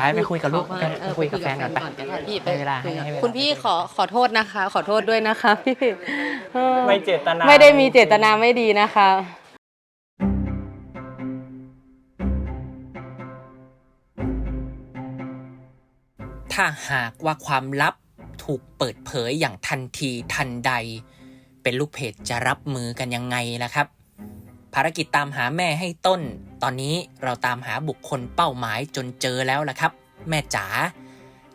ไปไปคุยกับลูกขอกันเออคุยกับแฟนก่อนไปก็ได้พี่ไปให้เวลาคุยกับให้เวลา คุณพี่ขอขอโทษนะคะ ขอโทษด้วยนะคะพี่เออไม่เจตนา ไม่ได้มีเจตนาไม่ดีนะคะ ถ้าหากว่าความลับถูกเปิดเผยอย่างทันทีทันใด เป็นลูกเพจจะรับมือกันยังไงล่ะครับ ภารกิจตามหาแม่ให้ต้น ตอนนี้เราตามหาบุคคลเป้าหมายจนเจอแล้วล่ะครับ แม่จ๋า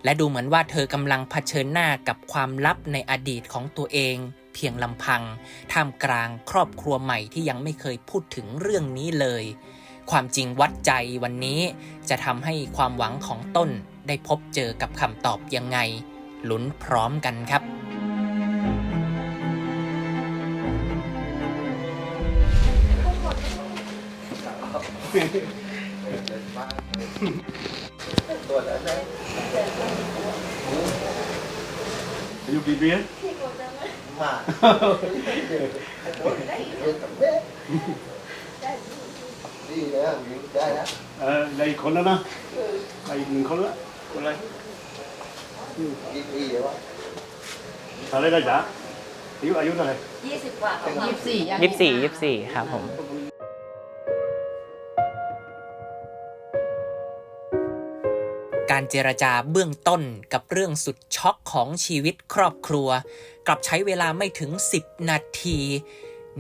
และดูเหมือนว่าเธอกำลังเผชิญหน้ากับความลับในอดีตของตัวเอง เพียงลำพัง ท่ามกลางครอบครัวใหม่ที่ยังไม่เคยพูดถึงเรื่องนี้เลย ความจริงวัดใจวันนี้จะทำให้ความหวังของต้นได้พบเจอกับคำตอบยังไง ลุ้นพร้อมกันครับ Are you BB? Ờ, đây con đó nè. Đây mình con đó. Con đây. Ở đây đây đã. Yếu ayu đây. ยี่สิบกว่ายี่สิบสี่ยี่สิบสี่ยี่สิบสี่ครับผม การเจรจาเบื้องต้นกับเรื่องสุดช็อกของชีวิตครอบครัว กลับใช้เวลาไม่ถึง 10 นาที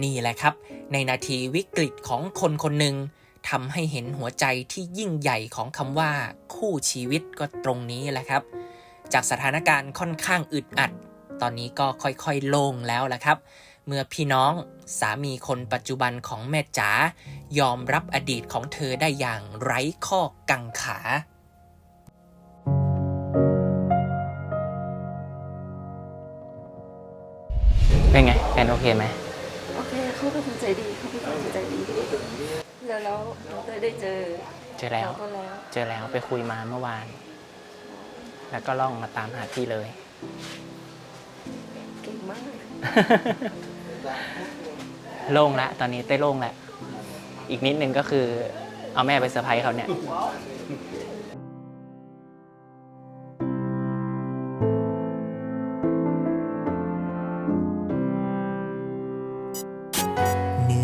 นี่แหละครับ ในนาทีวิกฤตของคนคนหนึ่งทำให้เห็นหัวใจที่ยิ่งใหญ่ของคำว่าคู่ชีวิตก็ตรงนี้แหละครับ จากสถานการณ์ค่อนข้างอึดอัด ตอนนี้ก็ค่อยๆโล่งแล้วละครับ เมื่อพี่น้องสามีคนปัจจุบันของแม่จ๋ายอมรับอดีตของเธอได้อย่างไร้ข้อกังขา เป็นไงแฟนโอเคไหมโอเคเขาเป็นคนใจดีเขาเป็นคนใจดีแล้วแล้วเราเต้ยได้เจอเจอแล้ว เขาแล้วเจอแล้วไปคุยมาเมื่อวาน แล้วก็ล่องมาตามหาพี่เลย เก่งมากโล่งละตอนนี้เต้โล่งละอีกนิดนึงก็คือเอาแม่ไปเซอร์ไพรส์เขาเนี่ย